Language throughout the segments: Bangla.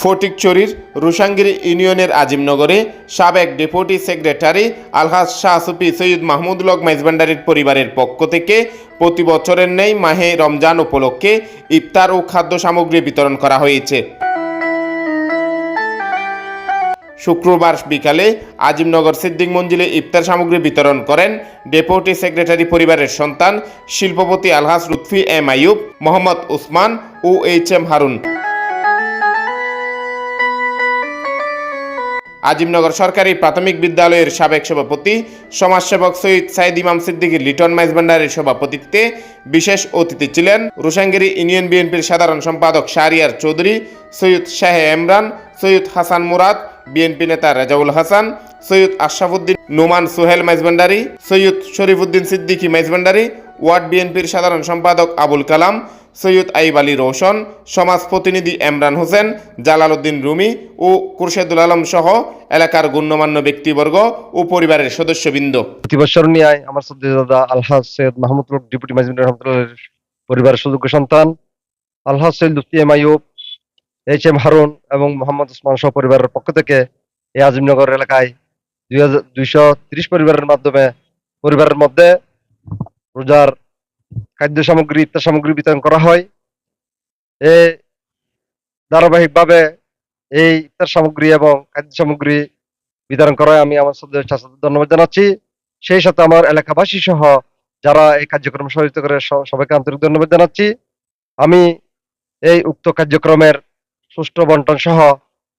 ফটিকচুরির রুশাঙ্গিরি ইউনিয়নের আজিমনগরে সাবেক ডেপুটি সেক্রেটারি আলহাজ শাহ সুফি সৈয়দ মাহমুদ লক মাইজভান্ডারির পরিবারের পক্ষ থেকে প্রতি বছরের নেই মাহে রমজান উপলক্ষে ইফতার ও খাদ্য সামগ্রী বিতরণ করা হয়েছে। শুক্রবার বিকালে আজিমনগর সিদ্দিক মঞ্জিলে ইফতার সামগ্রী বিতরণ করেন ডেপুটি সেক্রেটারি পরিবারের সন্তান শিল্পপতি আলহাজ লুৎফি এম আইয়ুব, মোহাম্মদ উসমান ও এইচ এম হারুন। আজিমনগর সরকারি প্রাথমিক বিদ্যালয়ের সাবেক সভাপতি, সমাজসেবক সৈয়দ সাইদ ইমাম সিদ্দিকী, লিটন মাইজ ভান্ডারের সভাপতিত্বে বিশেষ অতিথি ছিলেন রুশাঙ্গিরি ইউনিয়ন বিএনপির সাধারণ সম্পাদক শাহরিয়ার চৌধুরী, সৈয়দ শাহে ইমরান, সৈয়দ হাসান মুরাদ, বিএনপি নেতা রেজাউল হাসান, সৈয়দ আশরাফুদ্দিন, নোমান সোহেল মাইজভান্ডারি সৈয়দ শরীফুদ্দিন সিদ্দিকী মাইজভান্ডারি ওয়ার্ড বিএনপির সাধারণ সম্পাদক আবুল কালাম, সৈয়দ আইব আলী রোশন, সমাজ প্রতিনিধি এমরান হোসেন, জালাল উদ্দিন রুমি ও কুরশেদুল আলম সহ এলাকার গণ্যমান্য ব্যক্তিবর্গ ও পরিবারের সদস্যবৃন্দ। প্রতি নিয়ে আমার দাদা আলহাজ সৈয়দ ডেপুটি ম্যানেজমেন্ট রহমতুল্লাহ পরিবারের সুযোগ্য সন্তান, Alhaj Syed M Ayub, H M Harun এবং মোহাম্মদ ওসমান সহ পরিবারের পক্ষ থেকে এই আজিমনগর এলাকায় দুইশো পরিবারের মাধ্যমে, পরিবারের মধ্যে রোজার খাদ্য সামগ্রী ইত্যাদি সামগ্রী বিতরণ করা হয়। এ ধারাবাহিকভাবে এই ইত্যাদি সামগ্রী এবং খাদ্য সামগ্রী বিতরণ করায় আমি আমার চাচাদের ধন্যবাদ জানাচ্ছি। সেই সাথে আমার এলাকাবাসী সহ যারা এই কার্যক্রম সহযোগিত করে সবাইকে আন্তরিক ধন্যবাদ জানাচ্ছি। আমি এই উক্ত কার্যক্রমের সুষ্ঠু বন্টন সহ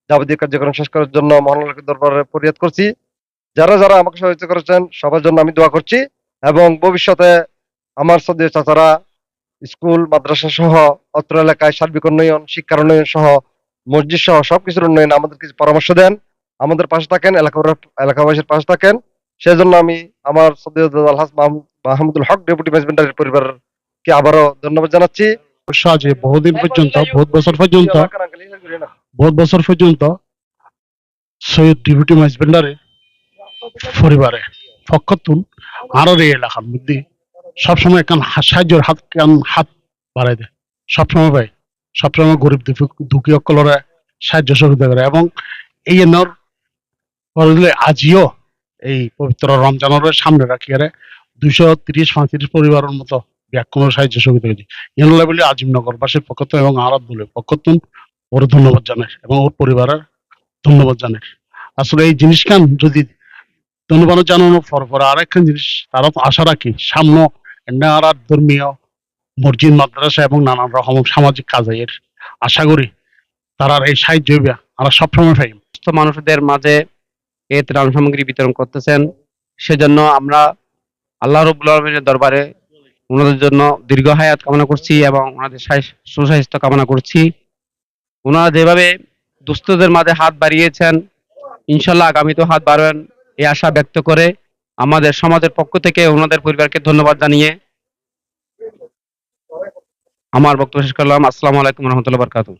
যাবতীয় কার্যক্রম শেষ করার জন্য মহানগর দরবারে ফরিয়াদ করছি। যারা যারা আমাকে সহযোগিতা করেছেন, সবার জন্য আমি দোয়া করছি। এবং ভবিষ্যতে আমার সদীয় চাচারা স্কুল, মাদ্রাসা সহ অত্র এলাকায় সার্বিক উন্নয়ন, শিক্ষার উন্নয়ন সহ মসজিদ সহ সবকিছুর উন্নয়ন আমাদের কিছু পরামর্শ দেন। আমাদের পাশে থাকেন এলাকা এলাকাবাসীর পাশে থাকেন। সেজন্য আমি আমার সদ্য আলহাজ মাহমুদুল হক, ডেপুটি ম্যানেজমেন্টের পরিবারকে আবারও ধন্যবাদ জানাচ্ছি। সাজে বহুদিন পর্যন্ত বছর পর্যন্ত, বহুত বছর পর্যন্ত সৈয়দ ডিপুটি মাইজবেন্ডারে পরিবারে। ফকতুন আরও এই এলাকার মধ্যে সবসময় কান সাহায্যের হাত, কান হাত বাড়াই দেয়। সবসময় পাই সবসময় গরিব দুঃখী- অকলরে সাহায্য সহযোগিতা করে এবং এই আজিও এই পবিত্র রমজানের সামনে রাখি আরে দুইশো তিরিশ, পঁয়ত্রিশ পরিবারের মতো ব্যাকুণ সাহায্য সহযোগিতা করেছি এনলে বলে আজিমনগরবাসীর পক্ষত এবং আরব বলে পক্ষতুন ওর ধন্যবাদ জানাই এবং ওর পরিবারের ধন্যবাদ জানাই। আসলে এই জিনিসখান যদি ধন্যবাদ জানানোর পর পর আরেকখান জিনিস তারা আশা রাখি। সামনে আর ধর্মীয় মসজিদ, মাদ্রাসা এবং নানান রকম সামাজিক কাজে এর আশা করি তারা এই সাহায্য হইবে। আমরা সবসময় পাই সুস্থ মানুষদের মাঝে এ ত্রাণ সামগ্রী বিতরণ করতেছেন। সেজন্য আমরা আল্লাহ রবুল আলমিনের দরবারে ওনাদের জন্য দীর্ঘ হায়াত কামনা করছি এবং ওনাদের সুস্বাস্থ্য কামনা করছি। ওনারা যেভাবে দুস্থদের মাঝে হাত বাড়িয়েছেন, ইনশাল্লাহ আগামীতেও হাত বাড়াবেন। এই আশা ব্যক্ত করে আমাদের সমাজের পক্ষ থেকে ওনাদের পরিবারকে ধন্যবাদ জানিয়ে আমার বক্তব্য শেষ করলাম। আসসালামু আলাইকুম রহমতুল্লাহ বরকাতুহ।